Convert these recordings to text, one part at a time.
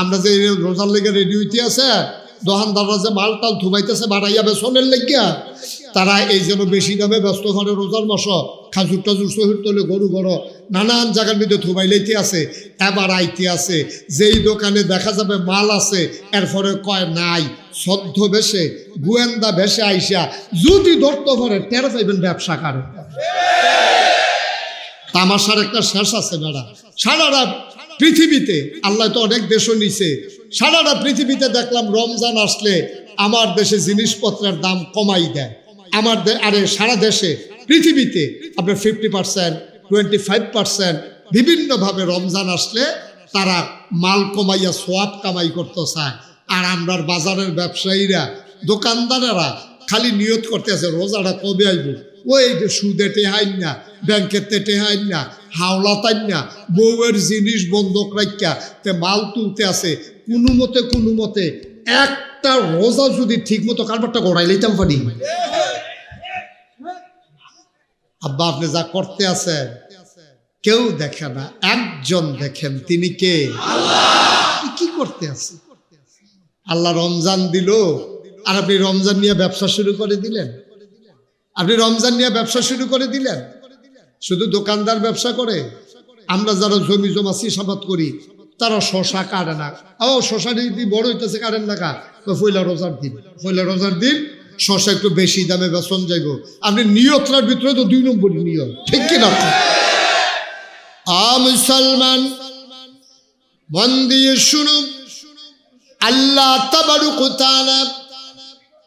আমরা যে রোজার লেগে রেডি হইতে আছে দোকানদাররা যে মাল টাল থুবাইতেছে বাড়াইয়া বেসনের লেগিয়া, তারা এই জন্য বেশি দামে ব্যস্ত করে রোজার মাস খাজুর টাজুর শহীদ তোলে গরু গরু, নানান জায়গার মধ্যে থুবাই লইতে আছে, এবার আইতে আছে, যেই দোকানে দেখা যাবে মাল আছে, এরপরে কয়, নাই, সদ্য বেশে, গোয়েন্দা বেশে আইসা, যদি ধরতে পারে টের পাইবেন ব্যবসা করে। তামাশার একটা শেষ আছে ম্যাডাম সারাটা পৃথিবীতে, আল্লাহ তো অনেক দেশও নিছে। সারাটা পৃথিবীতে দেখলাম রমজান আসলে আমার দেশে জিনিসপত্রের দাম কমাই দেয়। আমার আরে সারা দেশে, পৃথিবীতে আপনার fifty percent twenty five percent বিভিন্নভাবে রমজান আসলে তারা মাল কমাইয়া, সোয়াব কামাই করতে চায় আর আমরার বাজারের ব্যবসায়ীরা, দোকানদারেরা খালি নিয়ত করতে আছে রোজাটা কবে আইব? ওই সুদে টেহাইন না, ব্যাংকের তে টেহাইন না, হাওলা তাইন না, বউয়ের জিনিস বন্ধক রাখিয়া তে মাল তুলতে আছে, কোনো মতে কোনো মতে একটা রোজা যদি ঠিক মতো কারবারটা গড়াই লইতাম পারি আব্বা, আপনি যা করতে আছেন, কেউ দেখে না, একজন দেখেন, তিনি কে? কি করতে আছে? আল্লাহ রমজান দিল, আর আপনি রমজান নিয়ে ব্যবসা শুরু করে দিলেন। আপনি রমজান নিয়ে ব্যবসা শুরু করে দিলেন। শুধু দোকানদার ব্যবসা করে। আমরা যারা জমি জমা চাষাবাদ করি, তারা শশা কাটে না। ও শশা যদি বড় হইতেছে, কাটেন না কা? পয়লা রোজার দিন। পয়লা রোজার দিন শশা একটু বেশি দামে বেতন যাইব। আপনি নিয়তটার ভিতরে তো দুই নম্বরই নিয়ত। ঠিক কিনা মুসলমান মন দিয়ে শুনুন। আল্লাহ তাবারুক তাআলা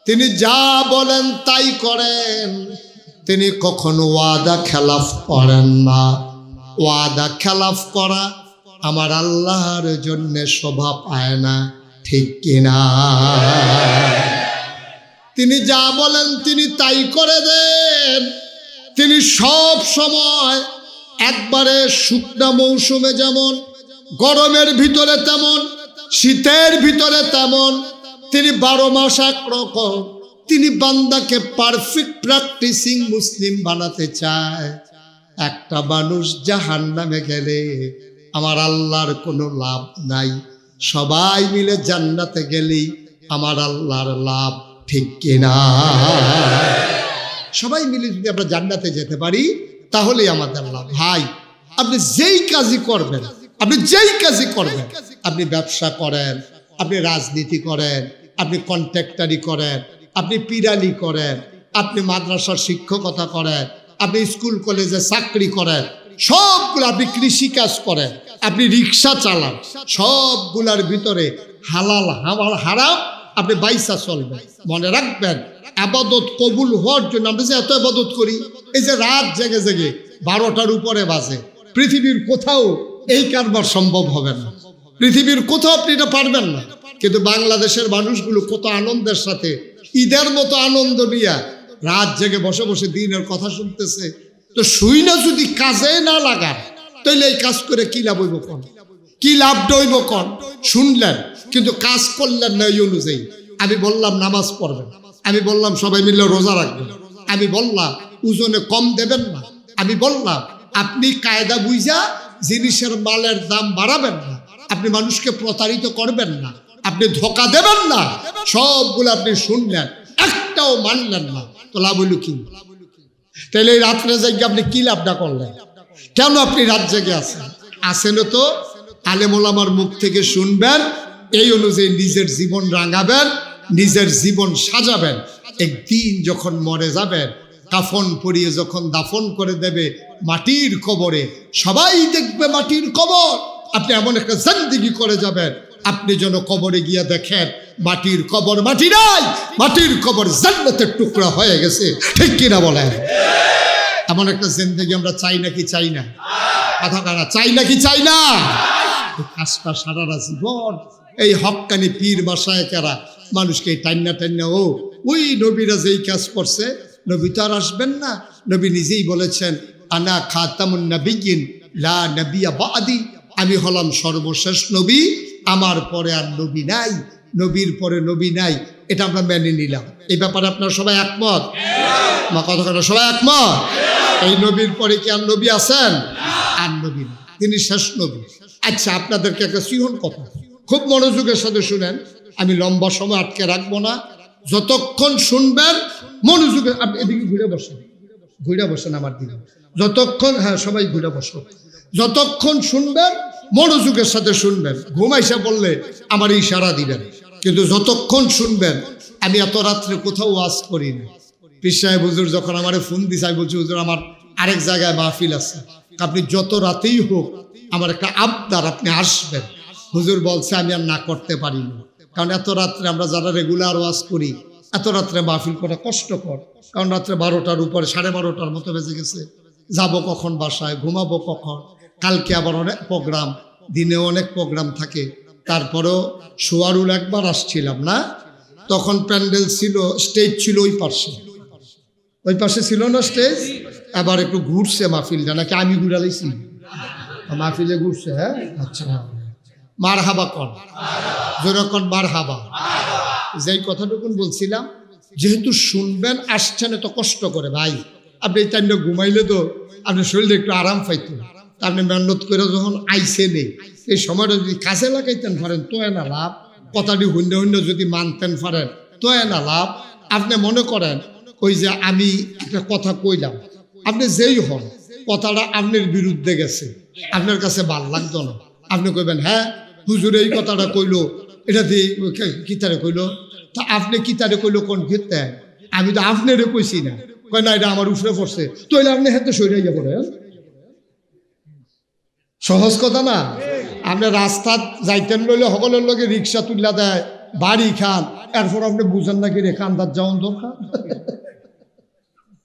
তিনি যা বলেন তাই করেন। তিনি কখনো ওয়াদা খেলাফ করেন না। ওয়াদা খেলাফ করা আমার আল্লাহর জন্য শোভা পায় না, ঠিক কিনা? তিনি যা বলেন তিনি তাই করে দেন। তিনি সব সময় একবারে শুকনা মৌসুমে যেমন, গরমের ভিতরে তেমন, শীতের ভিতরে তেমন তিনি বারো মাস একরকম তিনি বান্দাকে পারফেক্ট প্র্যাকটিসিং মুসলিম বানাতে চায়। একটা মানুষ জাহান নামে গেলে আমার আল্লাহর কোনো লাভ নাই। সবাই মিলে জান্নাতে গেলেই আমার আল্লাহর লাভ ঠিক কিনা? সবাই মিলে যদি আমরা জান্নাতে যেতে পারি, তাহলেই আমাদের লাভ। ভাই, আপনি যেই কাজই করবেন, আপনি যেই কাজই করবেন, আপনি ব্যবসা করেন, আপনি রাজনীতি করেন আপনি কন্ট্রাক্টারি করেন, আপনি পিরালি করেন, আপনি মাদ্রাসার শিক্ষকতা করেন, আপনি স্কুল কলেজে চাকরি করেন, সবগুলো আপনি কৃষি কাজ করেন, আপনি রিক্সা চালান, সবগুলার ভিতরে হালাল হামাল হারাম আপনি বাইসা চলবেন। মনে রাখবেন, আবাদত কবুল হওয়ার জন্য আমরা যে এত আবাদত করি, এই যে রাত জেগে জেগে বারোটার উপরে বাজে, পৃথিবীর কোথাও এই কারবার সম্ভব হবে না। পৃথিবীর কোথাও আপনি এটা পারবেন না। কিন্তু বাংলাদেশের মানুষগুলো কত আনন্দের সাথে, ঈদের মতো আনন্দ নিয়ে রাত জেগে বসে বসে দিনের কথা শুনতেছে। তো শুই না যদি কাজে না লাগায় তাইলে এই কাজ করে কি লাভ হইব কোন? কি লাভ দইব কন? শুনলেন, কিন্তু কাজ করলেন না এই অনুযায়ী। আমি বললাম নামাজ পড়বেন। আমি বললাম সবাই মিলে রোজা রাখবেন। আমি বললাম ওজনে কম দেবেন না। আমি বললাম আপনি কায়দা বুঝা জিনিসের মালের দাম বাড়াবেন না। আপনি মানুষকে প্রতারিত করবেন না। আপনি ধোকা দেবেন না। সবগুলো আপনি শুনলেন, একটাও মানলেন না। তো লাভ হইল কি? তাহলে এই রাত্রে জেগে আপনি কি লাভটা করলেন? কেন আপনি রাত জেগে আছেন? আসেন তো আলেমোলামার মুখ থেকে শুনবেন, এই অনুযায়ী নিজের জীবন রাঙাবেন, নিজের জীবন সাজাবেন। একদিন যখন মরে যাবেন, কাফন পরিয়ে যখন দাফন করে দেবে মাটির কবরে, সবাই দেখবে মাটির কবর। আপনি এমন একটা জিন্দিগি করে যাবেন আপনি যেন কবরে গিয়ে দেখেন, মাটির কবর মাটি নাই, মাটির কবর জান্নাতের টুকরা হয়ে গেছে। ঠিক কিনা বলেন? এমন একটা জিন্দগি আমরা চাই নাকি চাই না? কথা কারা চাই নাকি চাই না? কাজটা সারাটা জীবন, এই হকানি পীর বাসায় কারা মানুষকে টান্না টান্না ও, ওই নবীরা যেই কাজ করছে, নবী তো আর আসবেন না। নবী নিজেই বলেছেন, আনা খাতামুন নবীন লা নবিয়া বাদি। আমি হলাম সর্বশেষ নবী। আমার পরে আর নবী নাই নবীর পরে নবী নাই এটা আমরা মেনে নিলাম। এই ব্যাপারে আপনারা সবাই একমত? কথা কথা সবাই একমত? এই নবীর পরে কি আর নবী আছেন? আর নবী না। তিনি শেষ নবী। আচ্ছা আপনাদেরকে একটা সিহন কথা। খুব মনোযোগের সাথে শুনেন। আমি লম্বা সময় আটকে রাখব না। যতক্ষণ শুনবেন মনোযোগে আপনি এদিকে ঘুরে বসেন। ঘুরে বসেন আমার দিকে। যতক্ষণ হ্যাঁ সবাই ঘুরে বসো। যতক্ষণ শুনবেন মনোযোগের সাথে শুনবেন। ঘুমাইসা বললে আমার ইশারা দিবেন। কিন্তু যতক্ষণ শুনবেন, আমি এত রাত্রে কোথাও ওয়াজ করি না। পীর সাহেব যখন আমার ফোন দিছে, আমি বলছি, হুজুর, আমার আরেক জায়গায় মাহফিল আছে। আপনি যত রাতেই হোক আমার একটা আবদার, আপনি আসবেন। হুজুর বলছে, আমি আর না করতে পারি না। কারণ এত রাত্রে আমরা যারা রেগুলার ওয়াজ করি, এত রাত্রে মাহফিল করা কষ্টকর। কারণ রাত্রে বারোটার উপরে, সাড়ে বারোটার মতো বেজে গেছে। যাব কখন বাসায়, ঘুমাবো কখন? কালকে আবার অনেক প্রোগ্রাম দিনে অনেক প্রোগ্রাম থাকে। তারপরেও সোয়ারুল একবার আসছিলাম, না? তখন প্যান্ডেল ছিল, স্টেজ ছিল ওই পাশে। ওই পাশে ছিল না স্টেজ? আবার একটু ঘুরছে মাহফিলটা, নাকি আমি ঘুরালাইছি? মাহফিলে ঘুরছে হ্যাঁ? আচ্ছা। মার হাবা কন যেরকম মার হাবা যেই কথাটুকুন বলছিলাম, যেহেতু শুনবেন, আসছেন এত কষ্ট করে, ভাই। আপনি এই টাইমটা ঘুমাইলে তো আপনার শরীরে একটু আরাম পাইতেন তা আপনি মেহনত করে যখন আইসে নেই এই সময়টা যদি কাছে লাগাইতেন পারেন তো না লাভ। কথাটি শূন্য শূন্য যদি মানতেন পারেন তো না লাভ। আপনি মনে করেন, ওই যে আমি একটা কথা কইলাম, আপনি যেই হন, কথাটা আপনার বিরুদ্ধে গেছে, আপনার কাছে ভালো লাগতো না। আপনি কইবেন হ্যাঁ হুজুর এই কথাটা কইলো, এটা দিয়ে কিতারে কইলো? তা আপনি কিতারে কইলো কোন ক্ষেত্রে? আমি তো আপনারে কইছি না। কয় না, এটা আমার উপরে পড়ছে। তো আপনি হাতে সইরাইয়া পড়ে সহজ কথা না? আপনি রাস্তাত যাইতেন লইলে সকলের লগে রিক্সা তুললা দেয়, বাড়ি খান। এরপর আপনি বুঝেন না কি রে কান্দার যাওয়ান দরকার?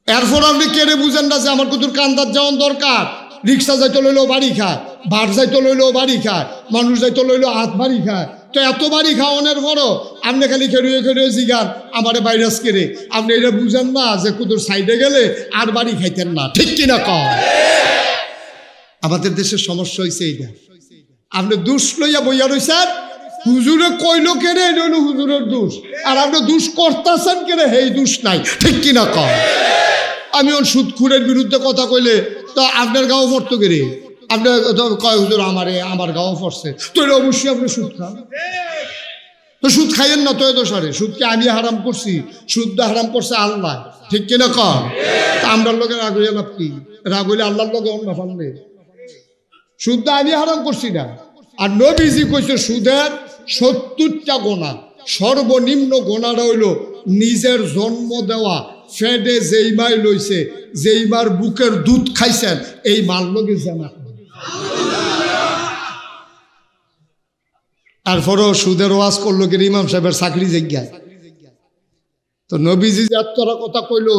এরপর আপনি কেড়ে বুঝেন না যে আমার কুতুর কান্দার যাওয়ান দরকার? রিক্সা যাইতে লইলেও বাড়ি খায় বার যাইতে লইলেও বাড়ি খায়, মানুষ যাইতে লইলেও হাত বাড়ি খায়। তো এত বাড়ি খাওয়ানোর পরও আপনি খালি খেড়ুয়ে খেড়ুয়ে জিগান, আমারে ভাইরাস কেড়ে আপনি এটা বুঝেন না যে কুতুর সাইডে গেলে আর বাড়ি খাইতেন না। ঠিক কিনা কম আমাদের দেশের সমস্যা হয়েছে এইটা। আপনি দুষ লইয়া বইয়া রইছেন, হুজুরে কইলো কেড়ে এটা হলো হুজুরের দোষ। আর আপনি দুষ করতেছেন কেড়ে হেই দোষ নাই। ঠিক কিনা কম আমি ওর সুদখুরের বিরুদ্ধে কথা কইলে তো আপনার গাও পড়তো কেড়ে আপনি কয়, হুজুর আমারে, আমার গাও পড়ছে। তো অবশ্যই আপনি সুদ খান। তো সুদ খাইয়েন না তো এত সারে সুদকে আমি হারাম করছি, সুদটা হারাম করছে আল্লাহ। ঠিক কিনা কম তা আমরার লোকে রাগ হইয়া লাভ কি রাগ হইলে আল্লাহর লোকে অন্য ফালবে সুদটা আমি হারাম করছি না। আর নবীজি কইছে, সুদের সত্তরটা গোনা। সর্বনিম্ন গোনাটা হইল নিজের জন্ম দেওয়া, ফেডে যেই মাই লইছে, যেই মার বুকের দুধ খাইছেন, এই মাল লগে জানা তারপরেও সুদের ওয়াজ করল কি ইমাম সাহেবের চাকরি জায়গায়। তো নবীজি যে এতটা কথা কইলো,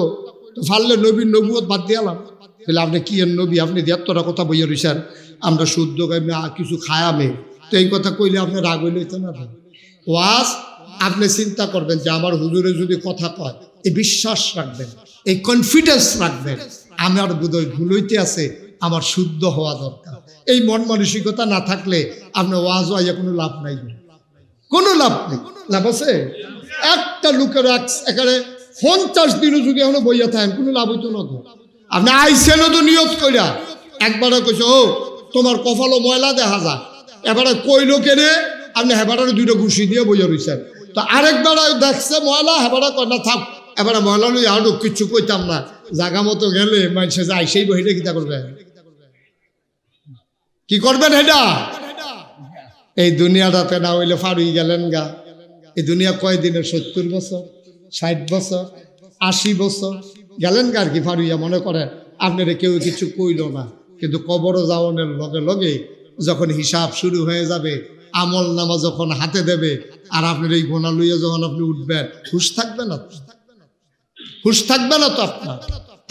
তো ফাললে নবীর নবুয়ত বাদ দিয়ালাম তাহলে আপনি কি নবী? আপনি এতটা কথা বইয়া রইছেন। আমরা শুদ্ধ এমনি আর কিছু খায়ামে। তো এই কথা কইলে আপনি রাগ হইলে হইতো না ওয়াজ, আপনি চিন্তা করবেন যে আমার হুজুরে যদি কথা কয় এই বিশ্বাস রাখবেন এই কনফিডেন্স রাখবেন আমার বোধহয় ভুল হইতে আছে, আমার শুদ্ধ হওয়া দরকার। এই মন মানসিকতা না থাকলে আপনার ওয়াজ ওয়াইয়া কোনো লাভ নাই। কোনো লাভ নেই। লাভ আছে? একটা লোকের এক- এখানে পঞ্চাশ দিনও যদি এখনও বইয়া থাকেন, কোনো লাভ হইতো না তো? আপনি আইসেন তো নিয়োগ করিয়া একবারও কইছে, ও তোমার কপালও ময়লা দেখা যায়। এবারে কইলো কেনে? আপনি হেবারে দুইটা ঘুষি দিয়ে বইয়া রইছেন। তো আরেকবার দেখছে ময়লা হেবারে কয়, না, থাক, এবারে ময়লা লই আরও কিচ্ছু কইতাম না। জাগা মতো গেলে মানুষে যায়, সেই বহিটা কিতা করবে? কি করবেন এটা এই দুনিয়াটাতে না হইলে ফারুই গেলেন গা। এই দুনিয়া কয় দিনের সত্তর বছর, ষাট বছর, আশি বছর। গেলেন গা আর কি ফারুইয়া মনে করেন। আপনারা কেউ কিছু কইল না। কিন্তু কবর যাওয়ানোর লগে লগে যখন হিসাব শুরু হয়ে যাবে, আমল নামা যখন হাতে দেবে, আর আপনার এই গোনা লইয়া যখন আপনি উঠবেন, হুশ থাকবে না? হুশ থাকবে না তো আপনার?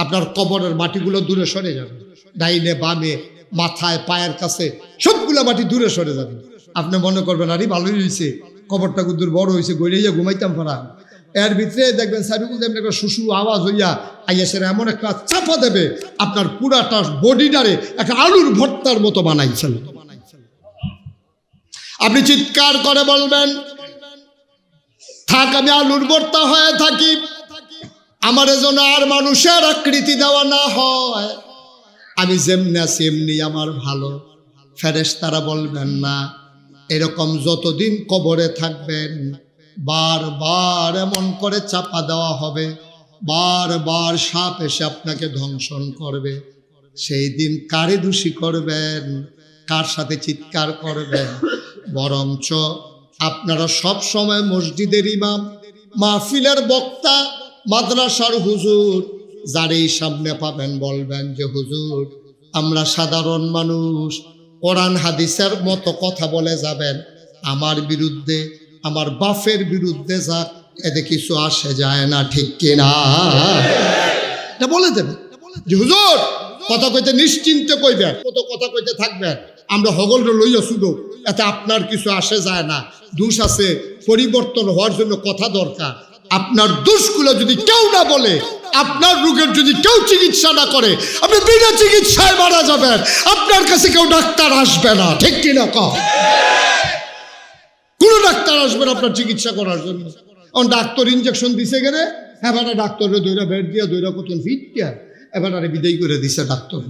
আপনার কবরের মাটিগুলো দূরে সরে যাবে। ডাইনে বামে, মাথায়, পায়ের কাছে সবগুলা মাটি দূরে সরে যাবে। আপনি মনে করবেন, আরে ভালোই হয়েছে কবরটা কুদ্দুর বড় হয়েছে গড়িয়া ঘুমাইতাম পারা এর ভিতরে দেখবেন সাইডুকুল এমনি একটা শুশু আওয়াজ হইয়া আইয়া সেটা এমন একটা চাপা দেবে, আপনার পুরাটা বডিটারে একটা আলুর ভর্তার মতো বানাইছেন। আপনি চিৎকার করে বলবেন, থাক, আমি আলুর ভর্তা হয়ে থাকি। আমার যেন আর মানুষের আকৃতি দেওয়া না হয়। আমি যেমনি আছি, এমনি আমার ভালো। ফেরেস তারা বলবেন, না, এরকম যতদিন কবরে থাকবেন বারবার এমন করে চাপা দেওয়া হবে, বারবার সাপ এসে আপনাকে ধ্বংসন করবে। সেই দিন কারে দোষী করবেন? কার সাথে চিৎকার করবেন? বরঞ্চ আপনারা সব সময় মসজিদের ইমাম, মাহফিলের বক্তা, মাদ্রাসার হুজুর, যারই সামনে পাবেন বলবেন যে, হুজুর, আমরা সাধারণ মানুষ, কোরআন, হাদিসের মতো কথা বলে যাবেন। আমার বিরুদ্ধে আমার বাফের বিরুদ্ধে যাক এতে কিছু আসে যায় না, ঠিক কিনা? এটা বলে দেবে। হুজুর, কথা কইতে নিশ্চিন্তে কইবেন, কত কথা কইতে থাকবেন। আমরা হগলটা লইয়া শুধু, এতে আপনার কিছু আসে যায় না। দোষ আছে, পরিবর্তন হওয়ার জন্য কথা দরকার। আপনার দোষগুলো যদি কেউ না বলে, আপনার রোগের যদি কেউ চিকিৎসা না করে, আপনি বিনা চিকিৎসায় মারা যাবেন। আপনার কাছে কেউ ডাক্তার আসবে না, ঠিক কিনা কম কোন ডাক্তার আসবেন আপনার চিকিৎসা করার জন্য। ডাক্তার ইঞ্জেকশন দিছে গেলে, এবারে ডাক্তারের দইরা বেড দিয়া দইরা কতন ফিট দিয়া এবার আরে বিদায় করে দিছে ডাক্তার।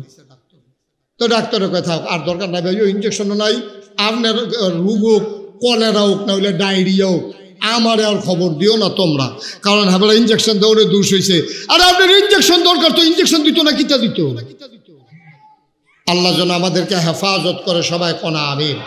তো ডাক্তারের কথা আর দরকার নাই ভাই ইঞ্জেকশনও নাই আপনার রোগ হোক, কলেরা হোক, না হলে ডায়রিয়া হোক, আমার আর খবর দিও না তোমরা। কারণ হ্যাঁ ইঞ্জেকশন দৌড়ে দোষ হয়েছে আর আপনার ইঞ্জেকশন দরকার তো ইঞ্জেকশন দিত না, কিতা দিত? আল্লাহ যেন আমাদেরকে হেফাজত করে সবাই কনা, আমিন।